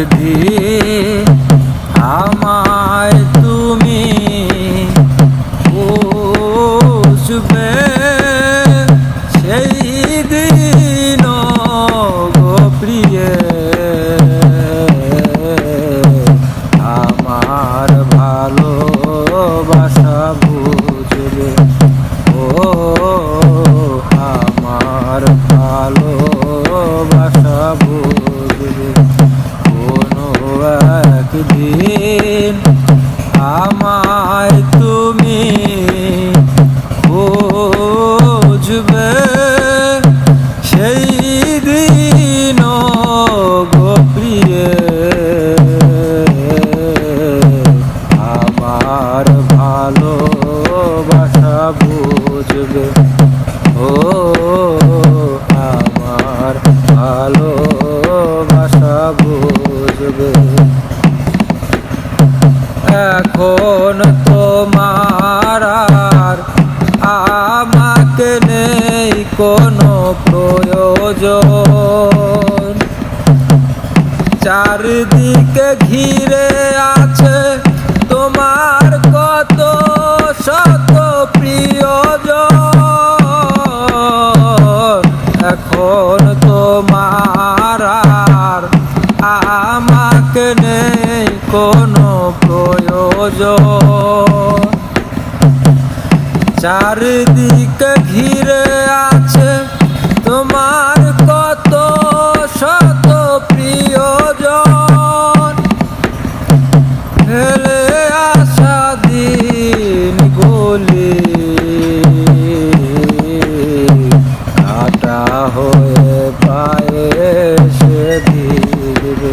একদিন আমায় তুমি বুঝবে সেই দিন গো প্রিয়ে। একদিন এখন তোমার আমাকে নেই কোনো প্রয়োজন। চারিদিকে ঘিরে আছে আমাকে নেই কোনো প্রয়োজন। চারিদিকে ঘিরে আছে তোমার কত শত প্রিয়জন। ফেলে আসা দিন গলি কাটা হয়ে পায়ে সে ভিড়বে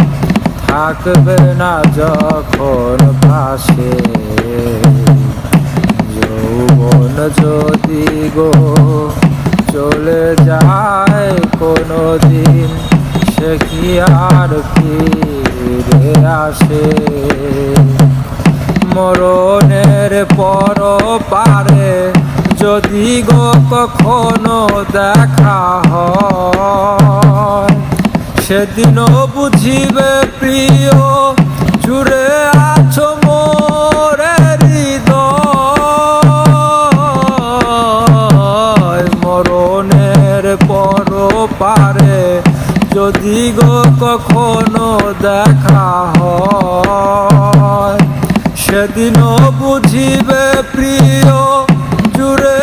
থাকবে না যখন পাশে। যৌবন যদি গো চলে যায় কোনো দিন সে কি আর ফিরে আসে? মরণের পর পারে যদি গো কখনো দেখা হয় সেদিনও বুঝিবে প্রিয়, জুড়ে আছো মোরে হৃদয়। মরণের পর পারে যদি গো কখনো দেখা হয় সেদিনও বুঝিবে প্রিয়, জুড়ে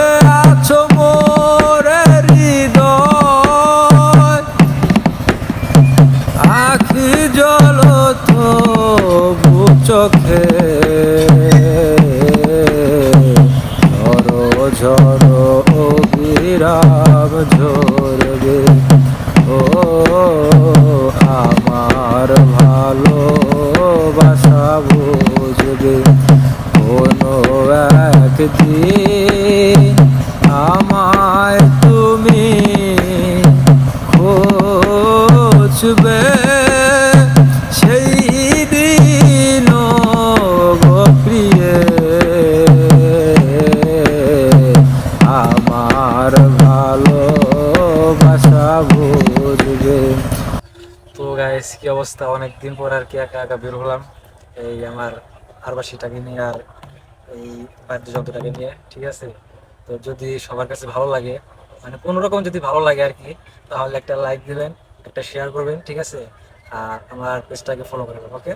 আমার ভালোবাসা বুঝবে। কোনো একদিন আমায় তুমি খুঁজবে। গাইস কি অবস্থা? অনেক দিন পর আর কি একা একা বের হলাম। এই আমার আরবাসীটাকে নিয়ে আর এই বাদ্যযন্ত্রটাকে নিয়ে, ঠিক আছে? তো যদি সবার কাছে ভালো লাগে মানে কোনো রকম যদি ভালো লাগে আর কি, তাহলে একটা লাইক দিবেন, একটা শেয়ার করবেন, ঠিক আছে? আর আমার পেজটাকে ফলো করবেন ওকে